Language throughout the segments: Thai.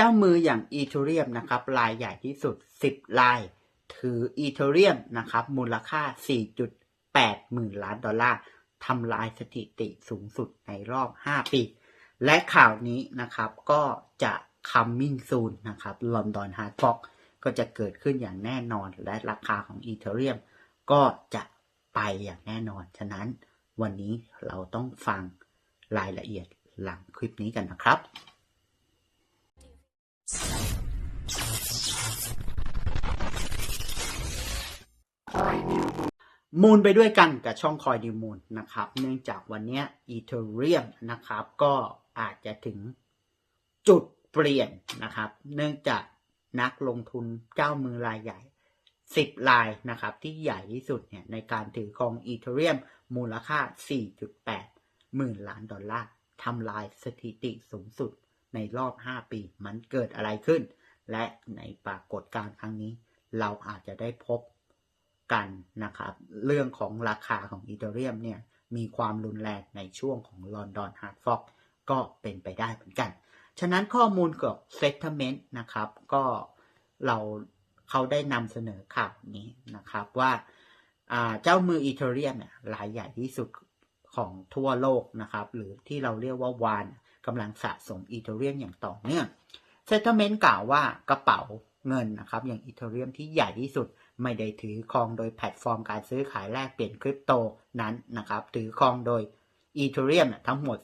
เจ้ามืออย่างอีเทเรียมนะครับรายใหญ่ที่สุด 10ราย ถืออีเทเรียมนะครับมูลค่า 4.8 หมื่นล้านดอลลาร์ทำลายสถิติสูงสุดในรอบ 5 ปี และข่าวนี้นะครับก็จะ coming soon นะครับ London Hard Fork ก็จะเกิดขึ้นอย่างแน่นอนและราคาของอีเทเรียมก็จะไปอย่างแน่นอน ฉะนั้นวันนี้เราต้องฟังรายละเอียดหลังคลิปนี้กันนะครับ มูลไปด้วยกันกับช่องคอยดิวมูลนะครับ เนื่องจากวันนี้อีเทเรียมนะครับ ก็อาจจะถึงจุดเปลี่ยนนะครับ เนื่องจากนักลงทุนเจ้ามือรายใหญ่ 10 รายนะครับ ที่ใหญ่ที่สุดเนี่ยในการถือครองอีเทเรียมมูลค่า 4.8 หมื่นล้านดอลลาร์ทำลายสถิติสูงสุดในรอบ 5 ปี มันเกิดอะไรขึ้น และในปรากฏการณ์ครั้งนี้ เราอาจจะได้พบ กันนะครับ เรื่องของราคาของอีเทเรียมเนี่ยมีความรุนแรงในช่วงของลอนดอนฮาร์ดฟอกก็เป็นไปได้เหมือนกัน ฉะนั้นข้อมูลเกี่ยวกับ settlement นะครับ ก็เราเขาได้นำเสนอข่าวนี้นะครับว่าเจ้ามืออีเทเรียมเนี่ยรายใหญ่ที่สุดของทั่วโลกนะครับ หรือที่เราเรียกว่าวานกำลังสะสมอีเทเรียมอย่างต่อเนื่อง settlement กล่าวว่ากระเป๋าเงินนะครับ อย่างอีเทเรียมที่ใหญ่ที่สุด ไม่ได้ถือครองโดยแพลตฟอร์มการซื้อขายแลกเปลี่ยนคริปโตนั้นนะครับ ถือครองโดยอีเทเรียมทั้งหมด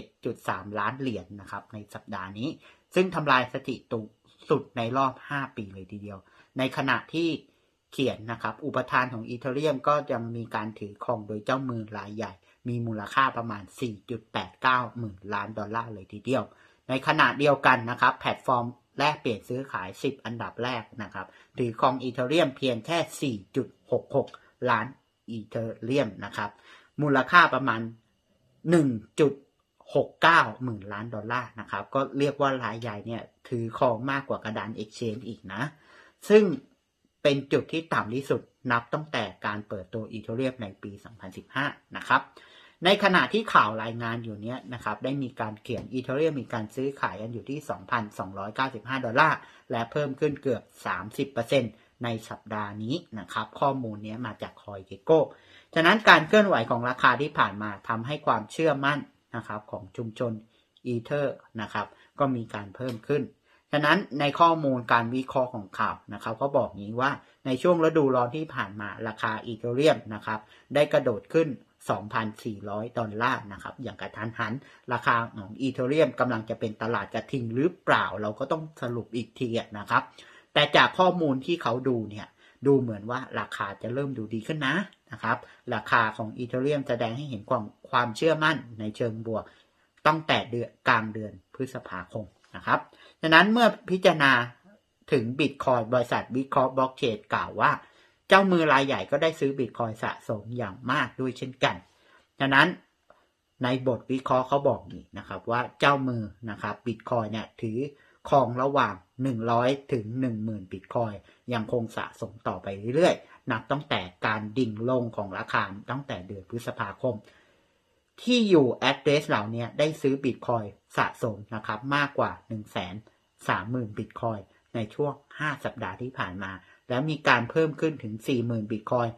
21.3 ล้านเหรียญนนะครับในสัปดาห์นี้ ซึ่งทำลายสถิติสุดในรอบ 5 ปีเลยทีเดียว ในขณะที่เขียนนะครับ อุปทานของอีเทเรียมก็ยังมีการถือครองโดยเจ้ามือรายใหญ่ มีมูลค่าประมาณ 4.89 หมื่นล้านดอลลาร์เลยทีเดียว ในขณะเดียวกันนะครับ แพลตฟอร์ม แลกเปลี่ยนซื้อขาย 10 อันดับแรกนะครับถือครองอีเทเรียมเพียงแค่ 4.66 ล้านอีเทเรียมนะครับ มูลค่าประมาณ 1.69 หมื่นล้านดอลลาร์นะครับ ก็เรียกว่ารายใหญ่เนี่ยถือครองมากกว่ากระดาน Exchange อีกนะ ซึ่งเป็นจุดที่ต่ำที่สุดนับตั้งแต่การเปิดตัวอีเทเรียมในปี 2015 นะครับ ในขณะที่ข่าวรายงานอยู่เนี้ยนะครับ ได้มีการเขียนอีเทเรียมมีการซื้อขายกันอยู่ที่ 2,295 ดอลลาร์ และเพิ่มขึ้นเกือบ 30%ในสัปดาห์นี้นะครับ ข้อมูลนี้มาจากคอยเกโก้ ฉะนั้นการเคลื่อนไหวของราคาที่ผ่านมาทำให้ความเชื่อมั่นนะครับของชุมชนอีเทอร์นะครับ ก็มีการเพิ่มขึ้น ฉะนั้นในข้อมูลการวิเคราะห์ของข่าวนะครับก็บอกนี้ว่าในช่วงฤดูร้อนที่ผ่านมาราคาอีเทเรียมนะครับ ได้กระโดดขึ้น 2,400 ดอลลาร์นะครับ อย่างกระทันหัน ราคาของอีเทเรียมกำลังจะเป็นตลาดกระทิงหรือเปล่าเราก็ต้องสรุปอีกทีนะครับ แต่จากข้อมูลที่เขาดูเนี่ยดูเหมือนว่าราคาจะเริ่มดูดีขึ้นนะนะครับ ราคาของอีเทเรียมแสดงให้เห็นความความเชื่อมั่นในเชิงบวกตั้งแต่เดือนกลางเดือนพฤษภาคมนะครับฉะนั้นเมื่อพิจารณาถึงบิตคอยบริษัทวิเคราะห์บล็อกเชนกล่าวว่า เจ้ามือรายใหญ่ก็ได้ซื้อบิตคอยสะสมอย่างมากด้วยเช่นกันฉะนั้นในบทวิเคราะห์เขาบอกนี่นะครับว่าเจ้ามือนะครับบิตคอยเนี่ยถือครองระหว่าง 100 ถึง 10,000 บิตคอยยังคงสะสมต่อไปเรื่อยๆ นับตั้งแต่การดิ่งลงของราคาตั้งแต่เดือนพฤษภาคม ที่อยู่ address เหล่านี้ได้ซื้อบิตคอยสะสมนะครับมากกว่า 1 3 0 0 0 0 บิตคอย ในช่วง 5 สัปดาห์ที่ผ่านมา และมีการเพิ่มขึ้นถึง 40,000 บิตคอย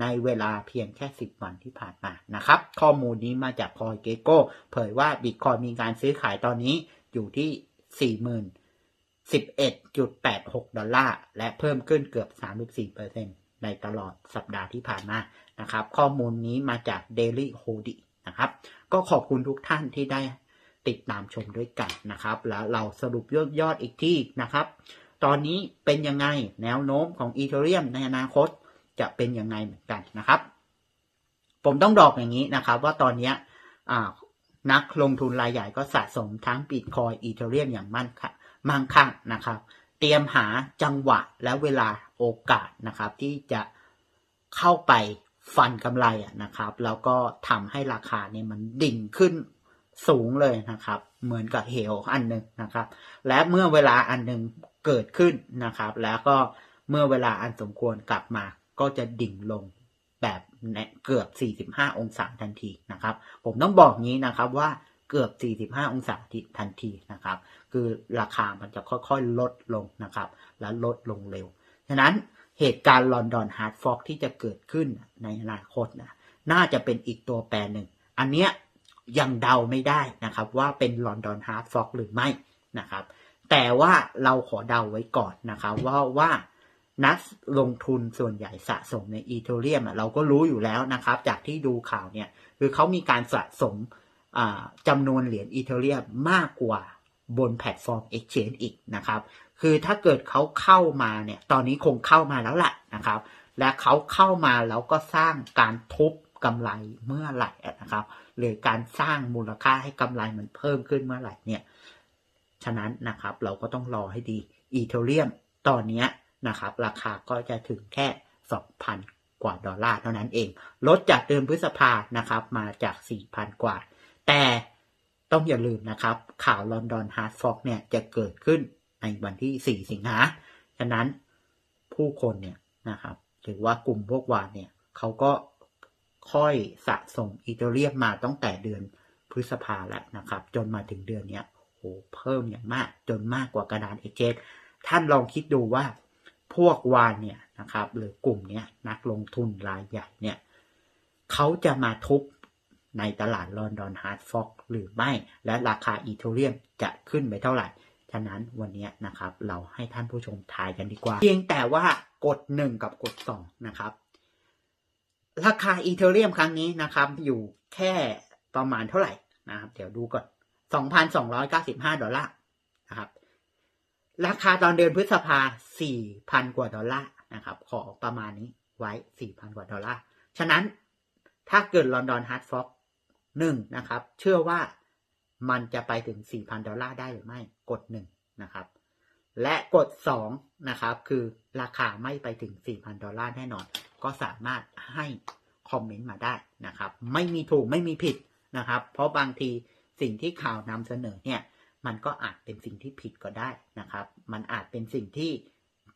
ในเวลาเพียงแค่ 10 วันที่ผ่านมานะครับ ข้อมูลนี้มาจากคอยเกโก้เผยว่าบิตคอยมีการซื้อขายตอนนี้อยู่ที่ 40,000 11.86 ดอลลาร์ และเพิ่มขึ้นเกือบ 34%ในตลอดสัปดาห์ที่ผ่านมานะครับ ข้อมูลนี้มาจาก Daily h o d i นะครับ ก็ขอบคุณทุกท่านที่ได้ติดตามชมด้วยกันนะครับ แล้วเราสรุปยอดยอดอีกที่นะครับ ตอนนี้เป็นยังไงแนวโน้มของอีเทเรียมในอนาคตจะเป็นยังไงเหมือนกันนะครับ ผมต้องบอกอย่างนี้นะครับ ว่าตอนนี้นักลงทุนรายใหญ่ก็สะสมทั้งบิตคอยอีเทเรียมอย่างมั่นค่ะมั่งคั่งนะครับ เตรียมหาจังหวะและเวลาโอกาสนะครับ ที่จะเข้าไปฟันกำไรอะนะครับ แล้วก็ทำให้ราคาเนี่ยมันดิ่งขึ้นสูงเลยนะครับ เหมือนกับเหวอันหนึ่งนะครับ และเมื่อเวลาอันหนึ่ง เกิดขึ้นนะครับ แล้วก็เมื่อเวลาอันสมควรกลับมาก็จะดิ่งลงแบบเกือบ 45 องศาทันทีนะครับ ผมต้องบอกงี้นะครับว่าเกือบ 45 องศาทันทีนะครับ คือราคามันจะค่อยๆ ลดลงนะครับ และลดลงเร็ว ฉะนั้นเหตุการณ์ลอนดอนฮาร์ดฟอกที่จะเกิดขึ้นในอนาคตนะน่าจะเป็นอีกตัวแปรหนึ่ง อันเนี้ยยังเดาไม่ได้นะครับว่าเป็นลอนดอนฮาร์ดฟอกหรือไม่นะครับ แต่ว่าเราขอเดาไว้ก่อนนะครับว่าว่านักลงทุนส่วนใหญ่สะสมในอีเทเรียมเราก็รู้อยู่แล้วนะครับ จากที่ดูข่าวเนี่ยคือเขามีการสะสมจำนวนเหรียญอีเทเรียมมากกว่าบนแพลตฟอร์ม Exchange อีกนะครับ คือถ้าเกิดเขาเข้ามาเนี่ย ตอนนี้คงเข้ามาแล้วแหละนะครับ และเขาเข้ามาแล้วก็สร้างการทุบกำไรเมื่อไหร่นะครับ หรือการสร้างมูลค่าให้กำไรมันเพิ่มขึ้นเมื่อไหร่เนี่ย ฉะนั้นนะครับเราก็ต้องรอให้ดีอีเทเรียมตอนนี้นะครับราคาก็จะถึงแค่ 2,000 กว่าดอลลาร์เท่านั้นเอง ลดจากเดือนพฤษภานะครับมาจาก 4,000 กว่า แต่ต้องอย่าลืมนะครับ ข่าวลอนดอนฮาร์ดฟอกเนี่ยจะเกิดขึ้นในวันที่ 4 สิงหาฉะนั้นผู้คนเนี่ยนะครับหรือว่ากลุ่มพวกวานเนี่ยเขาก็ค่อยสะสมอีเทเรียมมาตั้งแต่เดือนพฤษภาแล้วนะครับ จนมาถึงเดือนเนี้ย หเพิ่มอย่างมาก จนมากกว่ากระดานเอเจท่านลองคิดดูว่าพวกวานเนี่ยนะครับ หรือกลุ่มเนี้ยนักลงทุนรายใหญ่เนี่ยเขาจะมาทุบในตลาดลอนดอนฮาร์ดฟอกหรือไม่ และราคาอีเทเรียมจะขึ้นไปเท่าไหร่ ฉะนั้นวันนี้นะครับ เราให้ท่านผู้ชมทายกันดีกว่า เพียงแต่ว่ากด 1 กับกด 2 นะครับ ราคาอีเทเรียมครั้งนี้นะครับ อยู่แค่ประมาณเท่าไหร่นะครับ เดี๋ยวดูก่อน 2,295 ดอลลาร์นะครับ ราคาตอนเดือนพฤษภา 4,000 กว่าดอลลาร์นะครับ ขอประมาณนี้ไว้ 4,000 กว่าดอลลาร์ ฉะนั้นถ้าเกิดลอนดอนฮาร์ดฟ็อกหนึ่งนะครับ เชื่อว่ามันจะไปถึง 4,000 ดอลลาร์ได้หรือไม่ กด 1 นะครับ และกด 2 นะครับ คือราคาไม่ไปถึง 4,000 ดอลลาร์แน่นอน ก็สามารถให้คอมเมนต์มาได้นะครับ ไม่มีถูกไม่มีผิดนะครับ เพราะบางที สิ่งที่ข่าวนำเสนอเนี่ยมันก็อาจเป็นสิ่งที่ผิดก็ได้นะครับ มันอาจเป็นสิ่งที่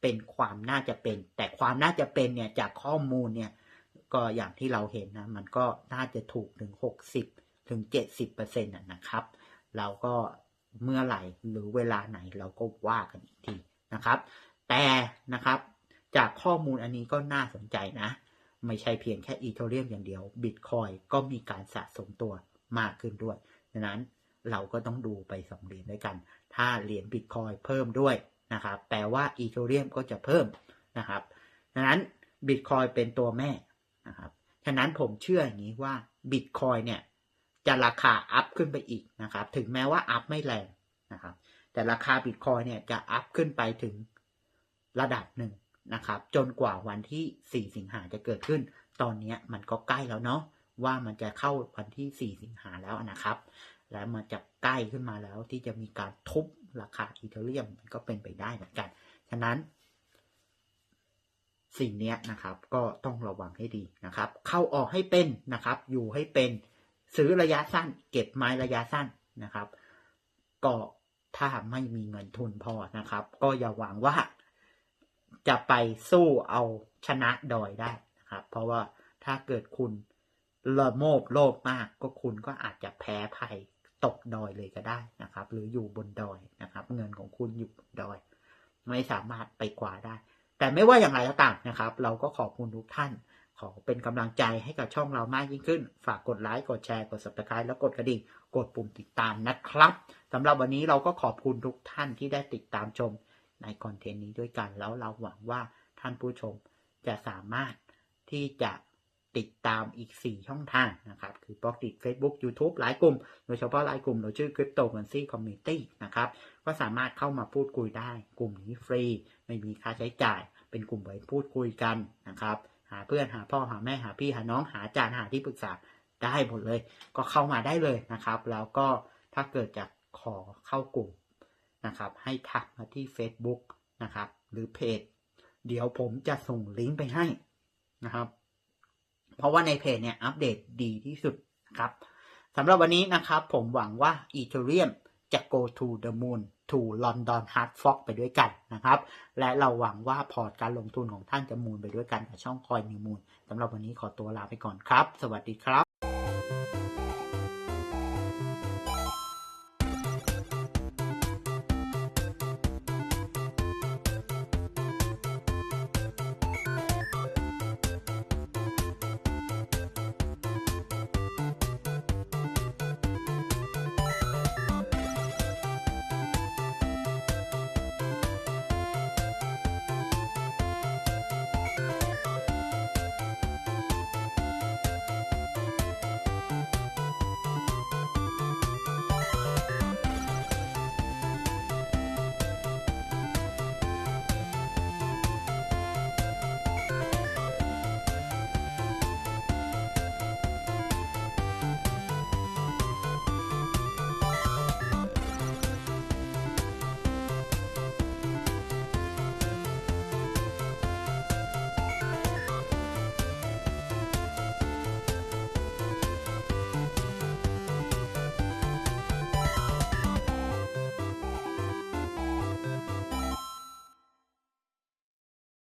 เป็นความน่าจะเป็น แต่ความน่าจะเป็นเนี่ยจากข้อมูลเนี่ยก็อย่างที่เราเห็นนะมันก็น่าจะถูกถึง 60 ถึง 70เปอร์เซ็นต์นะครับ เราก็เมื่อไหร่หรือเวลาไหนเราก็ว่ากันอีกทีนะครับ แต่นะครับจากข้อมูลอันนี้ก็น่าสนใจนะ ไม่ใช่เพียงแค่อีเทเรียมอย่างเดียวบิตคอยก็มีการสะสมตัวมากขึ้นด้วย ดังนั้นเราก็ต้องดูไปสองเหรียญด้วยกัน ถ้าเหรียญบิตคอยเพิ่มด้วยนะครับ แปลว่าอีเทเรียมก็จะเพิ่มนะครับ ดังนั้นบิตคอยเป็นตัวแม่นะครับ ฉะนั้นผมเชื่ออย่างนี้ว่าบิตคอยเนี่ยจะราคาอัพขึ้นไปอีกนะครับ ถึงแม้ว่าอัพไม่แรงนะครับ แต่ราคาบิตคอยเนี่ยจะอัพขึ้นไปถึงระดับหนึ่งนะครับ จนกว่าวันที่ 4 สิงหาจะเกิดขึ้น ตอนนี้มันก็ใกล้แล้วเนาะ ว่ามันจะเข้าวันที่ 4 สิงหาแล้วนะครับ และมันจะใกล้ขึ้นมาแล้วที่จะมีการทุบราคาอีเทเรียมมันก็เป็นไปได้เหมือนกัน ฉะนั้นสิ่งนี้นะครับก็ต้องระวังให้ดีนะครับ เข้าออกให้เป็นนะครับ อยู่ให้เป็นซื้อระยะสั้น เก็บไม้ระยะสั้นนะครับ ก็ถ้าไม่มีเงินทุนพอนะครับ ก็อย่าหวังว่าจะไปสู้เอาชนะดอยได้นะครับ เพราะว่าถ้าเกิดคุณ ละโมบโลภมากก็คุณก็อาจจะแพ้ภัยตกดอยเลยก็ได้นะครับ หรืออยู่บนดอยนะครับ เงินของคุณอยู่บนดอย ไม่สามารถไปกว่าได้ แต่ไม่ว่าอย่างไรก็ตามนะครับ เราก็ขอบคุณทุกท่าน ขอเป็นกำลังใจให้กับช่องเรามากยิ่งขึ้น ฝากกดไลค์กดแชร์กด subscribe แล้วกดกระดิ่งกดปุ่มติดตามนะครับสำหรับวันนี้เราก็ขอบคุณทุกท่านที่ได้ติดตามชมในคอนเทนต์นี้ด้วยกัน แล้วเราหวังว่าท่านผู้ชมจะสามารถที่จะ ติดตามอีก 4 ช่องทางนะครับ คือบล็อกดิ Facebook YouTube หลายกลุ่ม โดยเฉพาะหลายกลุ่มเราชื่อ Crypto Currency Community นะครับ ก็สามารถเข้ามาพูดคุยได้ กลุ่มนี้ฟรี ไม่มีค่าใช้จ่าย เป็นกลุ่มไว้พูดคุยกันนะครับ หาเพื่อนหาพ่อหาแม่หาพี่หาน้องหาอาจารย์หาที่ปรึกษาได้หมดเลย ก็เข้ามาได้เลยนะครับ แล้วก็ถ้าเกิดจะขอเข้ากลุ่มนะครับ ให้ทักมาที่ Facebook นะครับ หรือเพจ เดี๋ยวผมจะส่งลิงก์ไปให้นะครับ เพราะว่าในเพจเนี่ยอัปเดตดีที่สุดครับสำหรับวันนี้นะครับ ผมหวังว่า Ethereum จะ go to the moon to London Hard Fork ไปด้วยกันนะครับ และเราหวังว่าพอร์ตการลงทุนของท่านจะมูลไปด้วยกันกับช่องคอยนิวมูลสำหรับวันนี้ขอตัวลาไปก่อนครับ สวัสดีครับ